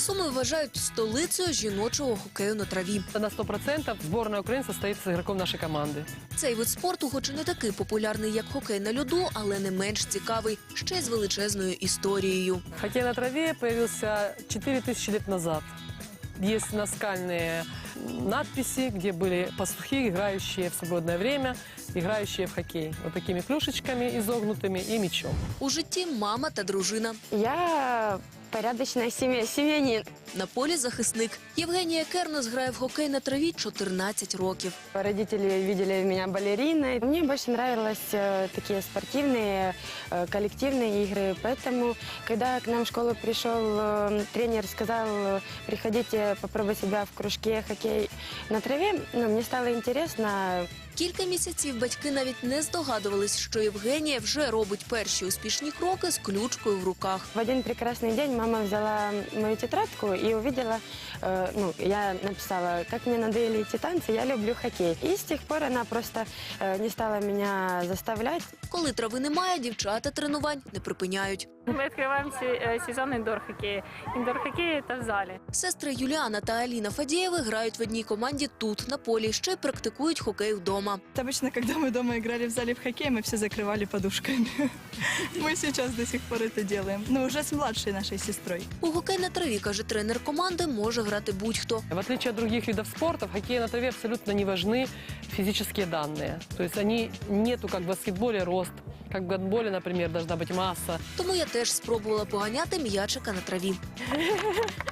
Суми вважають столицею жіночого хокею на траві. На 100% сборная Украины состоит из игроков нашей команды. Цей вид спорту, хоч і не такий популярний, як хокей на льоду, але не менш цікавий, ще й з величезною історією. Хоккей на траве появился 4000 лет назад. Есть наскальные надписи, где были пастухи, играющие в свободное время, играющие в хоккей. Вот такими клюшечками изогнутыми и мячом. У житті мама та дружина. Я порядочная семья, семьянин. На полі захисник. Євгенія Кернес грає в хокей на траві 14 років. Родители видели меня балериной. Мне больше нравилось э, такие спортивные, э, коллективные игры. Поэтому, когда к нам в школу пришел э, тренер, сказал, э, приходите, попробуй себя в кружке на траве, ну, мне стало интересно. Кілька місяців батьки навіть не здогадувались, що Євгенія вже робить перші успішні кроки з ключкою в руках. В один прекрасный день мама взяла мою тетрадку и увидела, э, ну, я написала, как мне надоели эти танцы, я люблю хоккей. И с тех пор она просто э, не стала меня заставлять. Коли трави немає, дівчата тренувань не припиняють. Мы открываем се- э, сезон индор-хоккея. Индор-хоккей – это в зале. Сестри Юліана та Аліна Фадієви грають в одній команді тут, на полі, ще й практикують хокей вдома. Обычно, когда мы дома играли в зале в хоккей, мы все закрывали подушками. Мы сейчас до сих пор это делаем. Но уже с младшей нашей сестрой. У хокей на траві, каже тренер команди, може грати будь-хто. В отличие от других видов спорта, в хоккее на траве абсолютно не важны физические данные. То есть они нету, как в баскетболе, рост. Как в гандболе, например, должна быть масса. Тому я теж спробувала поганяти м'ячика на траві.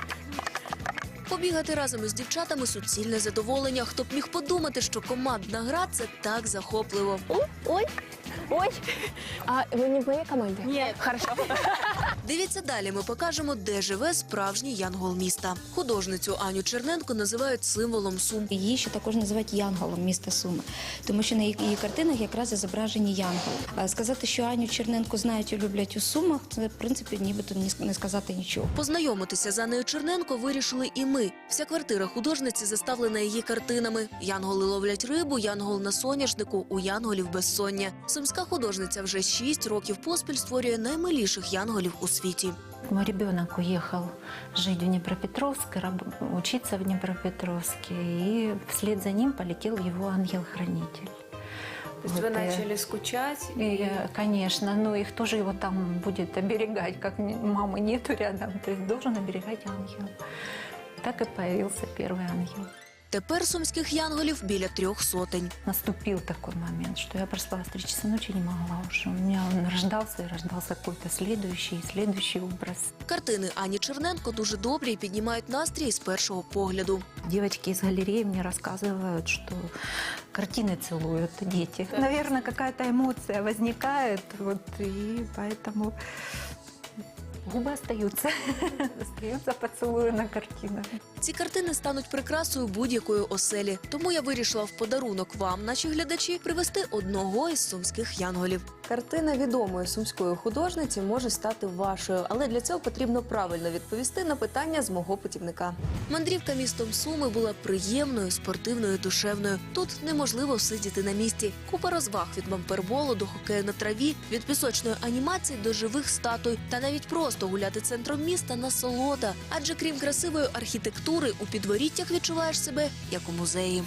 Побігати разом із дівчатами суцільне задоволення. Хто б міг подумати, що командна гра це так захопливо. Ой, ой. А вы не в моей команде? Нет. Хорошо. Дивіться далі. Ми покажемо, де живе справжній янгол міста. Художницю Аню Черненко називають символом сум. Її ще також називають янголом міста Суми, тому що на її її картинах якраз і зображені янголи. Сказати, що Аню Черненко знають і люблять у Сумах, це в принципі нібито не сказати нічого. Познайомитися з Анею Черненко вирішили і ми. Вся квартира художниці заставлена її картинами. Янголи ловлять рибу, янгол на соняшнику, у янголів безсоння. Сумська художниця вже шість років поспіль створює наймиліших янголів у світі. Мой ребенок уехал жить в Днепропетровск, и раб- учиться в Днепропетровске, и вслед за ним полетел его ангел-хранитель. То есть вы Вот, э, начали скучать? и, э, конечно, но их тоже его там будет оберегать, как ни- мамы нету рядом, то есть должен оберегать ангел. Так и появился первый ангел. Тепер сумських янголів біля трьох сотень. Наступил такой момент, что я проспалась три часа ночи, не могла уже. У меня он рождался, и рождался какой-то следующий, и следующий образ. Картини Ані Черненко дуже добрі і піднімають настрій з першого погляду. Девочки из галереи мне рассказывают, что картины целуют дети. Наверное, какая-то эмоция возникает, вот, и поэтому губы остаются, остаются поцелуи на картинах. Ці картини стануть прикрасою будь-якої оселі. Тому я вирішила в подарунок вам, наші глядачі, привезти одного із сумських янголів. Картина відомої сумської художниці може стати вашою, але для цього потрібно правильно відповісти на питання з мого путівника. Мандрівка містом Суми була приємною, спортивною, душевною. Тут неможливо сидіти на місці. Купа розваг від бамперболу до хокею на траві, від пісочної анімації до живих статуй, та навіть просто гуляти центром міста насолода. Адже крім красивої архітектури, у підворіттях відчуваєш себе як у музеї.